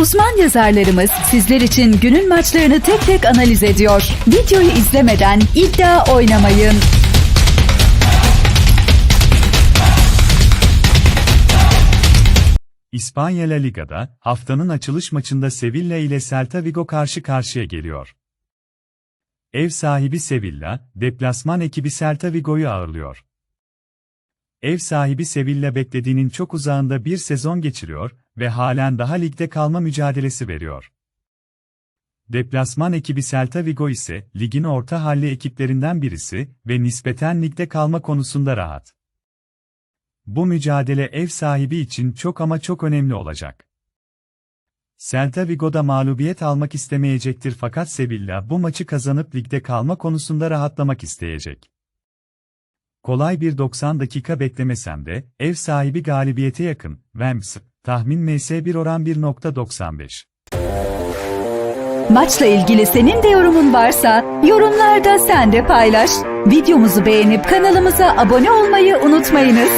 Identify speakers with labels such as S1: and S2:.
S1: Uzman yazarlarımız sizler için günün maçlarını tek tek analiz ediyor. Videoyu izlemeden iddia oynamayın.
S2: İspanya La Liga'da haftanın açılış maçında Sevilla ile Celta Vigo karşı karşıya geliyor. Ev sahibi Sevilla, deplasman ekibi Celta Vigo'yu ağırlıyor. Ev sahibi Sevilla beklediğinin çok uzağında bir sezon geçiriyor ve halen daha ligde kalma mücadelesi veriyor. Deplasman ekibi Celta Vigo ise ligin orta halli ekiplerinden birisi ve nispeten ligde kalma konusunda rahat. Bu mücadele ev sahibi için çok ama çok önemli olacak. Celta Vigo'da mağlubiyet almak istemeyecektir fakat Sevilla bu maçı kazanıp ligde kalma konusunda rahatlamak isteyecek. Kolay bir 90 dakika beklemesem de ev sahibi galibiyete yakın. Vems, tahmin MS1 oran 1.95.
S1: Maçla ilgili senin de yorumun varsa yorumlarda sen de paylaş. Videomuzu beğenip kanalımıza abone olmayı unutmayınız.